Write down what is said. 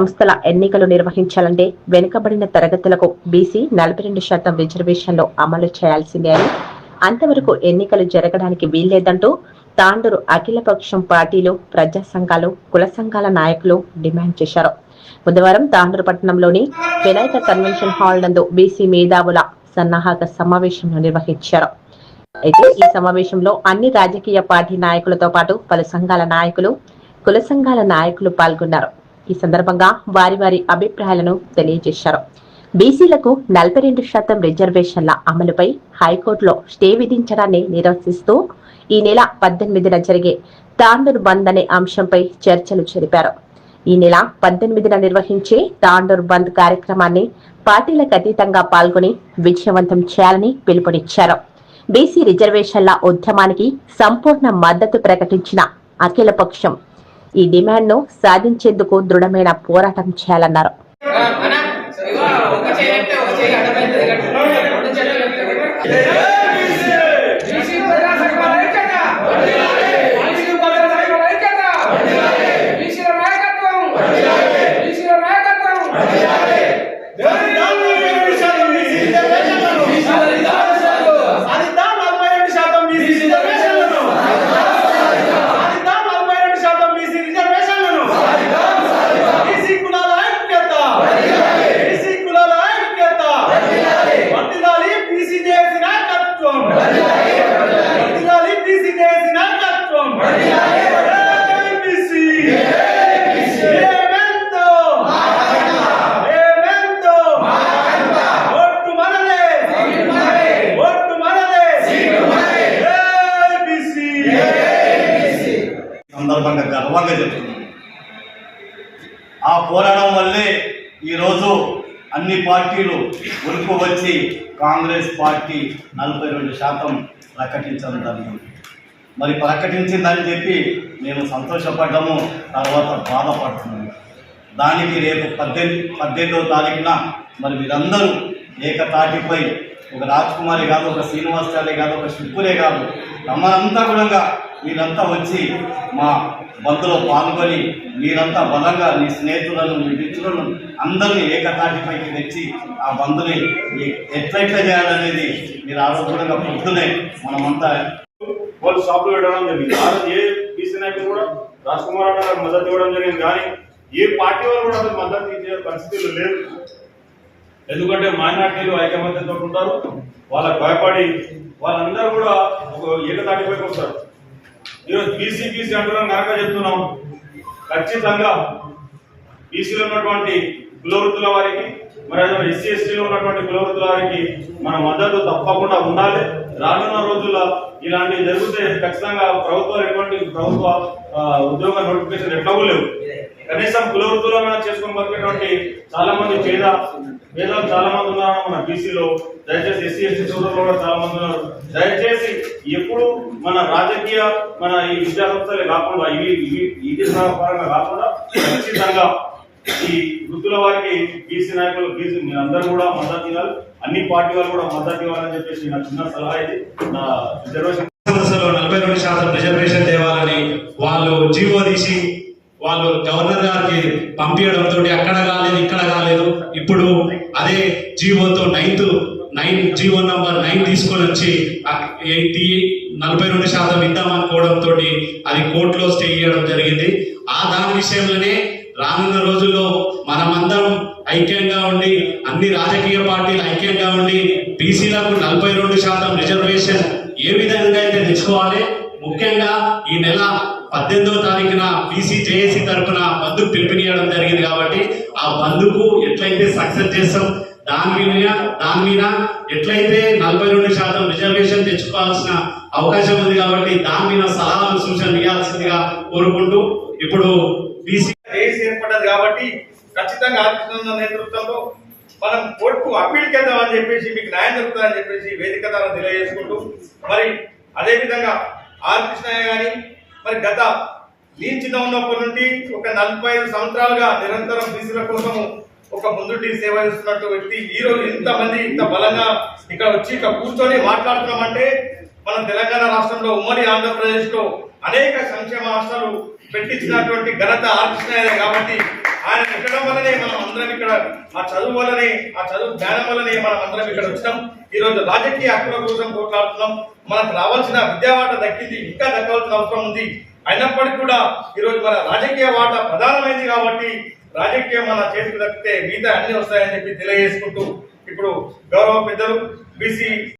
సంస్థల ఎన్నికలు నిర్వహించాలంటే వెనుకబడిన తరగతులకు బీసీ నలభై రెండు శాతం రిజర్వేషన్లు అమలు చేయాల్సిందే అని అంతవరకు ఎన్నికలు జరగడానికి వీల్లేదంటూ తాండూరు అఖిలపక్షం పార్టీలు ప్రజా సంఘాలు కుల సంఘాల నాయకులు డిమాండ్ చేశారు. బుధవారం తాండూరు పట్టణంలోని వినాయక కన్వెన్షన్ హాల్ నందు బీసీ మేధావుల సన్నాహక సమావేశం నిర్వహించారు. అయితే ఈ సమావేశంలో అన్ని రాజకీయ పార్టీ నాయకులతో పాటు పలు సంఘాల నాయకులు కుల సంఘాల నాయకులు పాల్గొన్నారు. ఈ సందర్భంగా వారి వారి అభిప్రాయాలను తెలియజేశారు. బీసీలకు నలభై రెండు శాతం రిజర్వేషన్ల అమలుపై హైకోర్టులో స్టే విధించడాన్ని నిరసిస్తూ ఈ నెల పద్దెనిమిదిన జరిగే తాండూర్ బంద్ అనే అంశంపై చర్చలు జరిపారు. ఈ నెల పద్దెనిమిదిన నిర్వహించే తాండూర్ బంద్ కార్యక్రమాన్ని పార్టీలకు అతీతంగా పాల్గొని విజయవంతం చేయాలని పిలుపునిచ్చారు. బీసీ రిజర్వేషన్ల ఉద్యమానికి సంపూర్ణ మద్దతు ప్రకటించిన అఖిలపక్షం ఈ డిమాండ్ను సాధించేందుకు దృఢమైన పోరాటం చేయాలన్నారు Yeah ఇగో ఒక చేయి అంటే ఒక చేయి అడ్డమైంది కట్టు రెండు చేతులు కట్టు. బీసీ ప్రజా సంఘాల ఐక్యత. బీసీ ప్రజా సంఘాల ఐక్యత. బీసీల నాయకత్వం. బీసీల నాయకత్వం. సాధిద్దాం నలభై రెండు శాతం బీసీ రిజర్వేషన్లను సాధిద్దాం నలభై రెండు శాతం బీసీ రిజర్వేషన్లను బీసీ కులాల ఐక్యత బీసీ కులాల ఐక్యత వర్ధిల్లాలి బీసీ చేసిన నాయకత్వం వర్ధిల్లాలి బీసీ చేసిన నాయకత్వం బీసీ ఏమెంతో ఏమెంతో ఓట్టు మనదే ఓట్టు మనదే ఏబీసీ సందర్భంగా గర్వంగా చెప్తున్నాను. ఆ పోరాటం వల్లే ఈరోజు అన్ని పార్టీలు ఉరుకు వచ్చి కాంగ్రెస్ పార్టీ నలభై రెండు శాతం ప్రకటించడం జరిగింది. మరి ప్రకటించిందని చెప్పి మేము సంతోషపడ్డాము తర్వాత బాధపడుతున్నాము. దానికి రేపు పద్దెనిమిది పద్దెనిమిదవ తారీఖున మరి మీరందరూ ఏకతాటిపై ఒక రాజ్కుమారి కాదు ఒక శ్రీనివాసాలే కాదు ఒక శిల్పులే కాదు మనంతా కూడా మీరంతా వచ్చి మా బంధులో పాల్గొని మీరంతా బలంగా మీ స్నేహితులను మీ మిత్రులను అందరినీ ఏకతాటిపైకి తెచ్చి ఆ బంధుని ఎట్లా ఎట్లెట్లా చేయాలనేది మీరు ఆరోగ్యంగా పొద్దునే మనమంతా వాళ్ళు షాపులు పెట్టడం జరిగింది. ఆ రోజు ఏ బీసీ నాయకులు కూడా రాజ్ కుమార్ అన్న గారు మద్దతు ఇవ్వడం జరిగింది. కానీ ఏ పార్టీ వాళ్ళు కూడా అసలు మద్దతు ఇచ్చే పరిస్థితులు లేదు ఎందుకంటే మైనార్టీలు ఐకమత్యంతో ఉంటారు. వాళ్ళకి భయపడి వాళ్ళందరూ కూడా ఒక ఏకతాటిపైకి వస్తారు. ఈరోజు బీసీ బీసీ అంటున్నాం కనుక చెప్తున్నాం. ఖచ్చితంగా బీసీలో ఉన్నటువంటి కులవృత్తుల వారికి మరి అదే ఎస్సీ ఎస్టీలో ఉన్నటువంటి కులవృత్తుల వారికి మన మద్దతు తప్పకుండా ఉండాలి. రానున్న రోజుల్లో ఇలాంటివి జరిగితే ఖచ్చితంగా ప్రభుత్వాలు ఎటువంటి ప్రభుత్వ ఉద్యోగ నోటిఫికేషన్ ఎట్లా లేవు కనీసం కులవృత్తుల మనం చేసుకొని బతికేటువంటి చాలా మంది పేద పేదలు చాలా మంది ఉన్నారు మన బీసీలో దయచేసి ఎస్సీ ఎస్టీ సోదరులు కూడా చాలా మంది ఉన్నారు. దయచేసి ఎప్పుడు మన రాజకీయ మన ఈ విద్యా సంస్థలే కాకుండా ఇవి ఇది పరంగా కాకుండా ఖచ్చితంగా ఈ వృత్తుల వారికి బీసీ నాయకులు బీసీ అందరూ కూడా మద్దతు ఇవ్వాలి. అన్ని పార్టీ వాళ్ళు కూడా మద్దతు ఇవ్వాలని చెప్పేసి నా చిన్న సలహా ఇది. నా రిజర్వేషన్ నలభై రెండు శాతం రిజర్వేషన్ తేవాలని వాళ్ళు జీవో తీసి వాళ్ళు గవర్నర్ గారికి పంపించడంతో అక్కడ కాలేదు ఇక్కడ కాలేదు. ఇప్పుడు అదే జీవోతో ninth nine GO number nine తీసుకొని వచ్చి ఎయిటీ నలభై రెండు శాతం ఇద్దామనుకోవడంతో అది కోర్టులో స్టే చేయడం జరిగింది. ఆ దాని విషయంలోనే రానున్న రోజుల్లో మనమందరం ఐక్యంగా ఉండి అన్ని రాజకీయ పార్టీలు ఐక్యంగా ఉండి బీసీలకు నలభై రెండు శాతం రిజర్వేషన్ ఏ విధంగా అయితే తెచ్చుకోవాలి ముఖ్యంగా ఈ నెల పద్దెనిమిదవ తారీఖున బీసీ జేఏసీ తరఫున బంధుకు పిలుపునియడం జరిగింది కాబట్టి ఆ బంధుకు ఎట్లయితే సక్సెస్ చేస్తాం దాని మీద దాని మీద ఎట్లయితే నలభై రెండు శాతం రిజర్వేషన్ తెచ్చుకోవాల్సిన అవకాశం ఉంది కాబట్టి దాని మీద సలహాలు సూచనలు ఇవ్వాల్సిందిగా కోరుకుంటూ ఇప్పుడు బీసీ కేసు ఏర్పడ్డది కాబట్టి ఖచ్చితంగా ఆలోచన నేతృత్వంలో మనం కోర్టుకు అప్పీల్ చేద్దామని చెప్పేసి మీకు న్యాయం జరుగుతుందని చెప్పేసి వేదిక ద్వారా తెలియజేసుకుంటూ మరి అదేవిధంగా ఆర్ కృష్ణయ్య మరి గత నేను చిన్న ఉన్నప్పటి నుండి ఒక నలభై ఐదు సంవత్సరాలుగా నిరంతరం బీసీల కోసము ఒక ముందుటి సేవ చేస్తున్నట్టు వ్యక్తి. ఈరోజు ఇంతమంది ఇంత బలంగా ఇక్కడ వచ్చి ఇక్కడ కూర్చొని మాట్లాడుతున్నామంటే మన తెలంగాణ రాష్ట్రంలో ఉమ్మడి ఆంధ్రప్రదేశ్లో అనేక సంక్షేమ రాష్ట్రాలు పెట్టించినటువంటి ఘనత ఆర్ కాబట్టి ఆయన పెట్టడం వల్లనే మనం అందరం ఇక్కడ ఆ చదువు వల్లనే ఆ చదువు జ్ఞానం వల్లనే మనం అందరం ఇక్కడ వచ్చినాం. ఈ రోజు రాజకీయ హక్కుల కోసం పోట్లాడుతున్నాం. మనకు రావాల్సిన విద్యావాట దక్కింది ఇంకా దక్కవలసిన అవసరం ఉంది. అయినప్పటికీ కూడా ఈ రోజు మన రాజకీయ వాట ప్రధానమైంది కాబట్టి రాజకీయం మన చేతికి దక్కితే మిగతా అన్ని వస్తాయని చెప్పి తెలియజేసుకుంటూ ఇప్పుడు గౌరవ పెద్దలు బీసీ